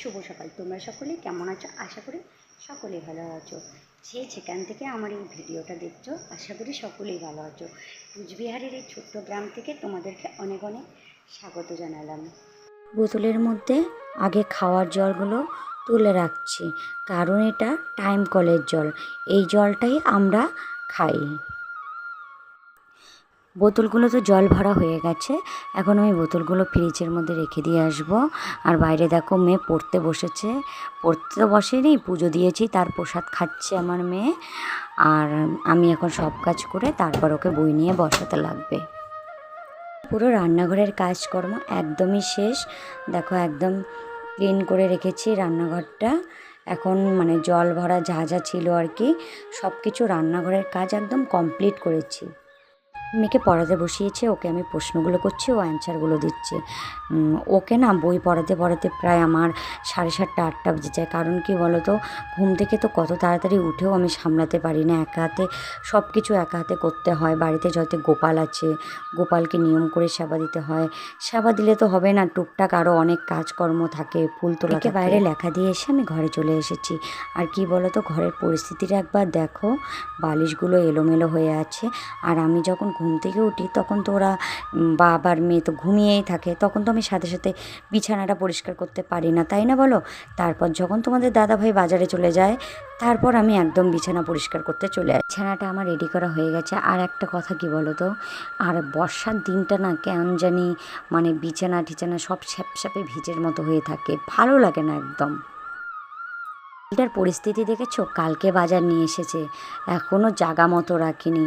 শুভ সকাল। তোমরা সকলে কেমন আছো? আশা করি সকলেই ভালো আছো। যে যেখান থেকে আমার এই ভিডিওটা দেখছ, আশা করি সকলেই ভালো আছো। কুচবিহারের এই ছোট্ট গ্রাম থেকে তোমাদেরকে অনেক অনেক স্বাগত জানালাম। বোতলের মধ্যে আগে খাওয়ার জলগুলো তুলে রাখছি, কারণ এটা টাইম কলের জল। এই জলটাই আমরা খাই। বোতলগুলো তো জল ভরা হয়ে গেছে। এখন আমি বোতলগুলো ফ্রিজের মধ্যে রেখে দিয়ে আসব। আর বাইরে দেখো মেয়ে পড়তে বসেছে। পড়তে তো বসেনি, পুজো দিয়েছি, তার প্রসাদ খাচ্ছে আমার মেয়ে। আর আমি এখন সব কাজ করে তারপর ওকে বই নিয়ে বসাতে লাগবে। পুরো রান্নাঘরের কাজকর্ম একদমই শেষ। দেখো একদম ক্লিন করে রেখেছি রান্নাঘরটা। এখন মানে জল ভরা যা যা ছিল আর কি সব কিছু রান্নাঘরের কাজ একদম কমপ্লিট করেছি। মেয়েকে পড়াতে বসিয়েছে ওকে আমি প্রশ্নগুলো করছি ও অ্যান্সারগুলো দিচ্ছে। ওকে না বই পড়াতে পড়াতে প্রায় আমার সাড়ে সাতটা আটটা বেজে যায়। কারণ কি বলো তো ঘুম থেকে তো কত তাড়াতাড়ি উঠেও আমি সামলাতে পারি না। একা হাতে সব কিছু একা হাতে করতে হয়। বাড়িতে যত গোপাল আছে গোপালকে নিয়ম করে সেবা দিতে হয়। সেবা দিলে তো হবে না টুকটাক আরও অনেক কাজকর্ম থাকে ফুল তোলাকে বাইরে লেখা দিয়ে এসে আমি ঘরে চলে এসেছি। আর কি বলো তো ঘরের পরিস্থিতিটা একবার দেখো বালিশগুলো এলোমেলো হয়ে আছে। আর আমি যখন ঘুম থেকে উঠি, তখন তো ওরা বাবার মেয়ে তো ঘুমিয়েই থাকে, তখন তো আমি সাথে সাথে বিছানাটা পরিষ্কার করতে পারি না, তাই না বলো? তারপর যখন তোমাদের দাদাভাই বাজারে চলে যায়, তারপর আমি একদম বিছানা পরিষ্কার করতে চলে যাই বিছানাটা আমার রেডি করা হয়ে গেছে, আর একটা কথা কি বলো তো? আর বর্ষার দিনটা না কেমন জানি মানে বিছানা টিছানা সব স্যাপস্যাপে ভিজের মতো হয়ে থাকে, ভালো লাগে না একদম। এটার পরিস্থিতি দেখেছ? কালকে বাজার নিয়ে এসেছে। এখনও জাগা মতো রাখিনি।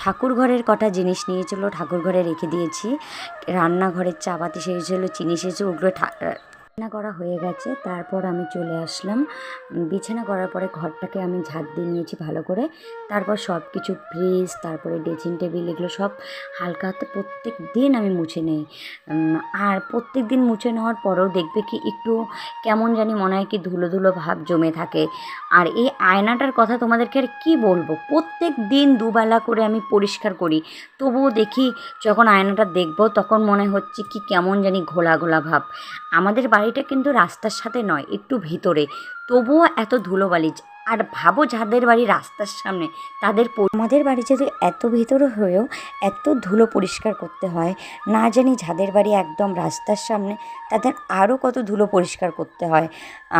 ঠাকুর ঘরের কটা জিনিস নিয়েছিল, ঠাকুর ঘরে রেখে দিয়েছি। রান্নাঘরের চাপাতি সেজেছিলো চিনি সেজে ওগুলো রান্না করা হয়ে গেছে, তারপর আমি চলে আসলাম। বিছানা করার পরে ঘরটাকে আমি ঝাঁট দিয়ে নিয়েছি ভালো করে। তারপর সব কিছু ফ্রিজ, তারপরে ড্রেসিং টেবিল এগুলো সব হালকা হাতে প্রত্যেক দিন আমি মুছে নেই। আর প্রত্যেক দিন মুছে নেওয়ার পরেও দেখবে কি একটু কেমন জানি মনে হয় কি ধুলো ধুলো ভাব জমে থাকে। আর এই আয়নাটার কথা তোমাদেরকে আর কী বলব? প্রত্যেক দিন দুবেলা করে আমি পরিষ্কার করি। তবুও দেখি যখন আয়নাটা দেখব তখন মনে হচ্ছে কি কেমন জানি ঘোলা ঘোলা ভাব। আমাদের বাড়িটা কিন্তু রাস্তার সাথে নয়, একটু ভিতরে। তবুও এত ধুলোবালি আর ভাবো যাদের বাড়ি রাস্তার সামনে, তাদের আমাদের বাড়ি যদি এত ভিতরে হয়েও এত ধুলো পরিষ্কার করতে হয়, না জানি যাদের বাড়ি একদম রাস্তার সামনে, তাদের আরও কত ধুলো পরিষ্কার করতে হয়।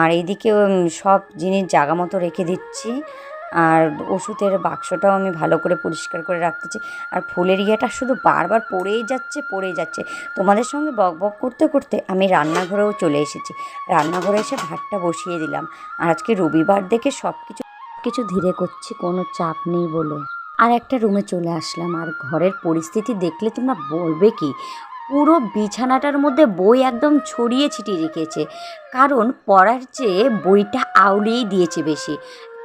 আর এইদিকে সব জিনিস জাগা মতো রেখে দিচ্ছি। আর ওষুধের বাক্সটাও আমি ভালো করে পরিষ্কার করে রাখতেছি। আর ফুলের ইয়েটা শুধু বারবার পড়েই যাচ্ছে পড়েই যাচ্ছে। তোমাদের সঙ্গে বক বক করতে করতে আমি রান্নাঘরেও চলে এসেছি। রান্নাঘরে এসে ভাতটা বসিয়ে দিলাম। আর আজকে রবিবার দেখে সব কিছু কিছু ধীরে করছি, কোনো চাপ নেই বলে। আর একটা রুমে চলে আসলাম। আর ঘরের পরিস্থিতি দেখলে তোমরা বলবে কি? পুরো বিছানাটার মধ্যে বই একদম ছড়িয়ে ছিটিয়ে রেখেছে। কারণ পড়ার চেয়ে বইটা আউলিয়েই দিয়েছে বেশি।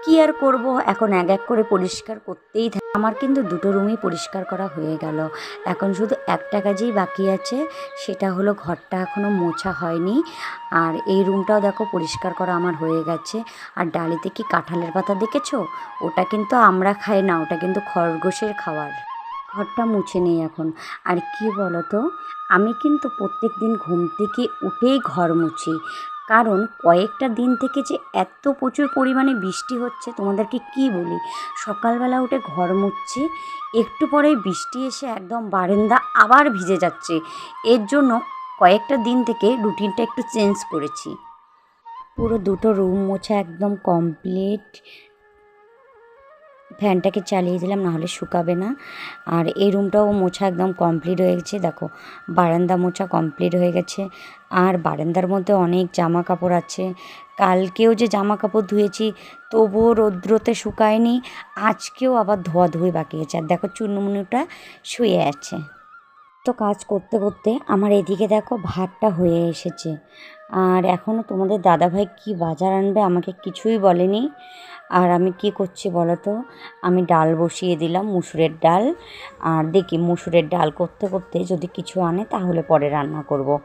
কি আর করব? এখন এক এক করে পরিষ্কার করতেই থাকে। আমার কিন্তু দুটো রুমই পরিষ্কার করা হয়ে গেল। এখন শুধু একটা কাজেই বাকি আছে, সেটা হলো ঘরটা এখনও মোছা হয়নি। আর এই রুমটাও দেখো পরিষ্কার করা আমার হয়ে গেছে। আর ডালিতে কি কাঁঠালের পাতা দেখেছ? ওটা কিন্তু আমরা খাই না, ওটা কিন্তু খরগোশের খাবার ঘরটা মুছে নেই এখন। আর কি বলো তো আমি কিন্তু প্রত্যেক দিন ঘুম থেকে উঠেই ঘর মুছি। কারণ কয়েকটা দিন থেকে যে এত প্রচুর পরিমাণে বৃষ্টি হচ্ছে, তোমাদেরকে কি বলি? সকালবেলা উঠে ঘর মুচ্ছি একটু পরেই বৃষ্টি এসে একদম বারান্দা আবার ভিজে যাচ্ছে। এর জন্য কয়েকটা দিন থেকে রুটিনটা একটু চেঞ্জ করেছি। পুরো দুটো রুম মোছা একদম কমপ্লিট। ফ্যানটাকে চালিয়ে দিলাম, নাহলে শুকাবে না। আর এই রুমটাও মোছা একদম কমপ্লিট হয়ে গেছে। দেখো, বারান্দা মোছা কমপ্লিট হয়ে গেছে। আর বারান্দার মধ্যে অনেক জামা কাপড় আছে। কালকেও যে জামা কাপড় ধুয়েছি, তবুও রৌদ্রতে শুকায়নি। আজকেও আবার ধোয়া ধুয়ে বাকি আছে। আর দেখো চুন্নমুনিটা শুয়ে আছে। তো কাজ করতে করতে আমার এদিকে দেখো, ভাতটা হয়ে এসেছে। আর এখনও তোমাদের দাদাভাই কি বাজার আনবে আমাকে কিছুই বলেনি। আর আমি কি করছি বলো তো? আমি ডাল বসিয়ে দিলাম, মুসুরের ডাল। আর দেখি মুসুরের ডাল করতে করতে যদি কিছু আনে তাহলে পরে রান্না করব।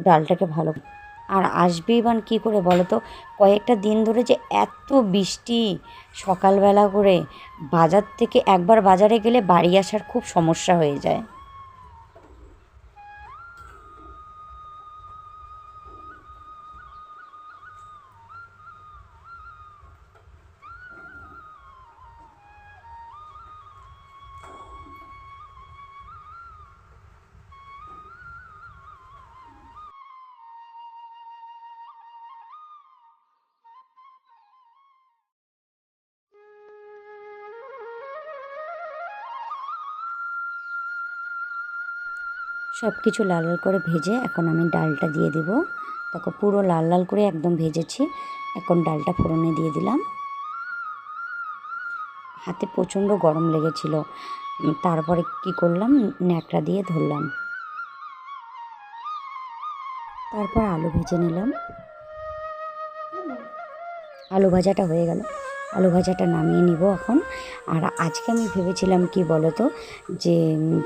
ডালটাকে ভালো আর আসবেই বান কী করে বলো তো? কয়েকটা দিন ধরে যে এত বৃষ্টি সকালবেলা করে, বাজার থেকে একবার বাজারে গেলে বাড়ি আসার খুব সমস্যা হয়ে যায়। সব কিছু লাল লাল করে ভেজে এখন আমি ডালটা দিয়ে দিব। দেখো পুরো লাল লাল করে একদম ভেজেছি। এখন ডালটা ফোড়নে দিয়ে দিলাম। হাতে প্রচণ্ড গরম লেগেছিল। তারপরে কি করলাম? ন্যাকড়া দিয়ে ধরলাম। তারপর আলু ভেজে নিলাম। আলু ভাজাটা হয়ে গেল। আলু ভাজাটা নামিয়ে নিব এখন। আর আজকে আমি ভেবেছিলাম কি বলো তো যে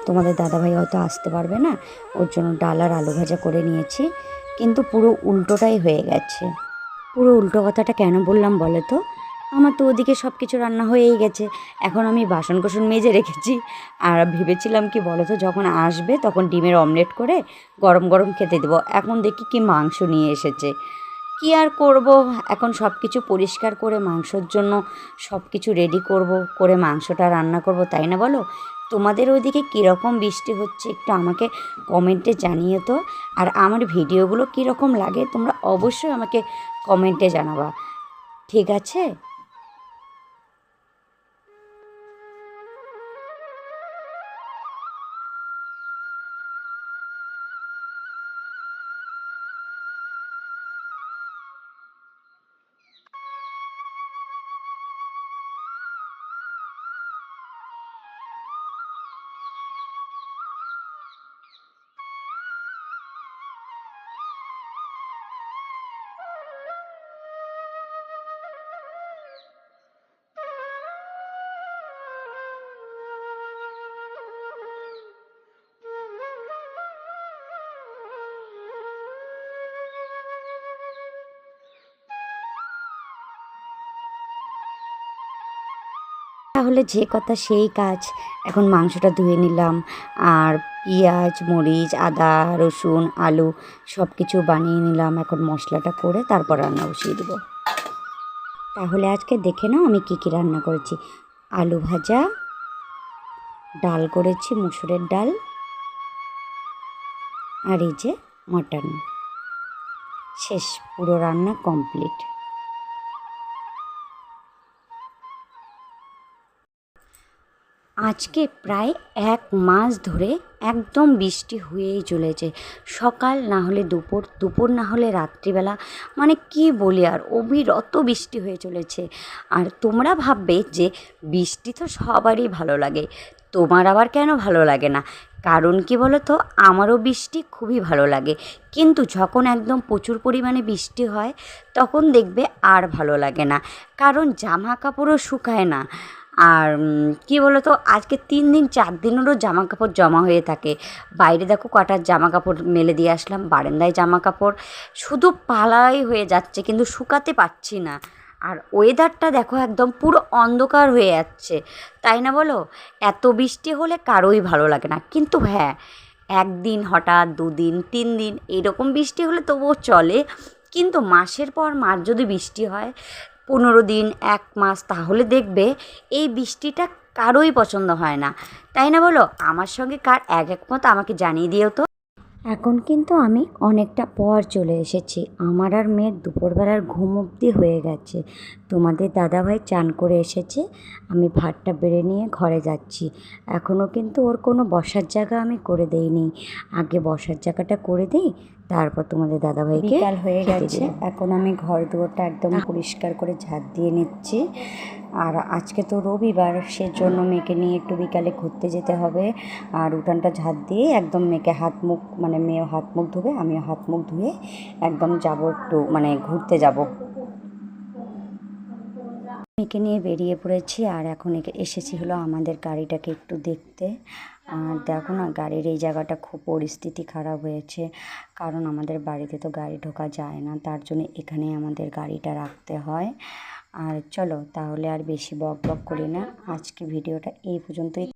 তোমাদের দাদাভাই হয়তো আসতে পারবে না, ওর জন্য ডাল আর আলু ভাজা করে নিয়েছি, কিন্তু পুরো উল্টোটাই হয়ে গেছে। পুরো উল্টো কথাটা কেন বললাম বলো তো আমার তো ওদিকে সব কিছু রান্না হয়েই গেছে, এখন আমি বাসন কোসন মেজে রেখেছি। আর ভেবেছিলাম কি বলো তো যখন আসবে তখন ডিমের অমলেট করে গরম গরম খেতে দেবো। এখন দেখি কি মাংস নিয়ে এসেছে। কি আর করব? এখন সব কিছু পরিষ্কার করে মাংসর জন্য সব কিছু রেডি করব, করে মাংসটা রান্না করব, তাই না বলো? তোমাদের ওইদিকে কীরকম বৃষ্টি হচ্ছে একটু আমাকে কমেন্টে জানিয়ে তো। আর আমার ভিডিওগুলো কীরকম লাগে তোমরা অবশ্যই আমাকে কমেন্টে জানাবা। ঠিক আছে? তাহলে যে কথা সেই কাজ। এখন মাংসটা ধুয়ে নিলাম। আর পেঁয়াজ, মরিচ, আদা, রসুন, আলু সব কিছু বানিয়ে নিলাম। এখন মশলাটা করে তারপর রান্না বসিয়ে দেবো। তাহলে আজকে দেখে নাও আমি কী কী রান্না করেছি। আলু ভাজা, ডাল করেছি, মুসুরের ডাল, আর এই যে মটন। শেষ, পুরো রান্না কমপ্লিট। আজকে প্রায় এক মাস ধরে একদম বৃষ্টি হয়েই চলেছে। সকাল না হলে দুপুর দুপুর না হলে রাত্রিবেলা মানে কি বলি আর, অবিরত বৃষ্টি হয়ে চলেছে। আর তোমরা ভাববে যে বৃষ্টি তো সবারই ভালো লাগে, তোমার আবার কেন ভালো লাগে না? কারণ কি বলো তো আমারও বৃষ্টি খুবই ভালো লাগে। কিন্তু যখন একদম প্রচুর পরিমাণে বৃষ্টি হয়, তখন দেখবে আর ভালো লাগে না। কারণ জামা কাপড়ও শুকায় না। আর কি বলো তো আজকে তিন দিন, চার দিনেরও জামা কাপড় জমা হয়ে থাকে। বাইরে দেখো কটার জামা কাপড় মেলে দিয়ে আসলাম, বারান্দায় জামা কাপড় শুধু পালাই হয়ে যাচ্ছে, কিন্তু শুকাতে পারছি না। আর ওয়েদারটা দেখো একদম পুরো অন্ধকার হয়ে যাচ্ছে। তাই না বলো? এত বৃষ্টি হলে কারোই ভালো লাগে না। কিন্তু হ্যাঁ একদিন হঠাৎ, দুদিন, তিন দিন, এরকম বৃষ্টি হলে তবুও চলে। কিন্তু মাসের পর মাস যদি বৃষ্টি হয় পনেরো দিন, এক মাস, তাহলে দেখবে এই বৃষ্টিটা কারোই পছন্দ হয় না। তাই না বলো? আমার সঙ্গে কার এক এক মত আমাকে জানিয়ে দিও তো। এখন কিন্তু আমি অনেকটা পর চলে এসেছি। আমার আর মেয়ের দুপুরবেলার ঘুম অবধি হয়ে গেছে। তোমাদের দাদাভাই চান করে এসেছে। আমি ভাতটা বেড়ে নিয়ে ঘরে যাচ্ছি। এখনও কিন্তু ওর কোনো বসার জায়গা আমি করে দেইনি। আগে বসার জায়গাটা করে দিই তারপর তোমাদের দাদাভাইকে বিকাল হয়ে গেছে। এখন আমি ঘর দুয়ারটা একদম পরিষ্কার করে ঝাঁট দিয়ে নিচ্ছি। আর আজকে তো রবিবার সেজন্য মেয়েকে নিয়ে একটু বিকালে ঘুরতে যেতে হবে। আর উঠানটা ঝাড় দিয়ে একদম মেয়েকে হাত মুখ মানে মেয়েও হাত মুখ ধুবে আমিও হাত মুখ ধুয়ে একদম যাব একটু মানে ঘুরতে যাব। মেয়েকে নিয়ে বেরিয়ে পড়েছি আর এখন একে- এসেছি হলো আমাদের গাড়িটাকে একটু দেখতে। আর দেখো না, গাড়ির এই জায়গাটা খুব পরিস্থিতি খারাপ হয়েছে, কারণ আমাদের বাড়িতে তো গাড়ি ঢোকা যায় না, তার জন্য এখানে আমাদের গাড়িটা রাখতে হয়। আর চলো তাহলে আর বেশি বক বক করি না। আজকে ভিডিওটা এই পর্যন্তই।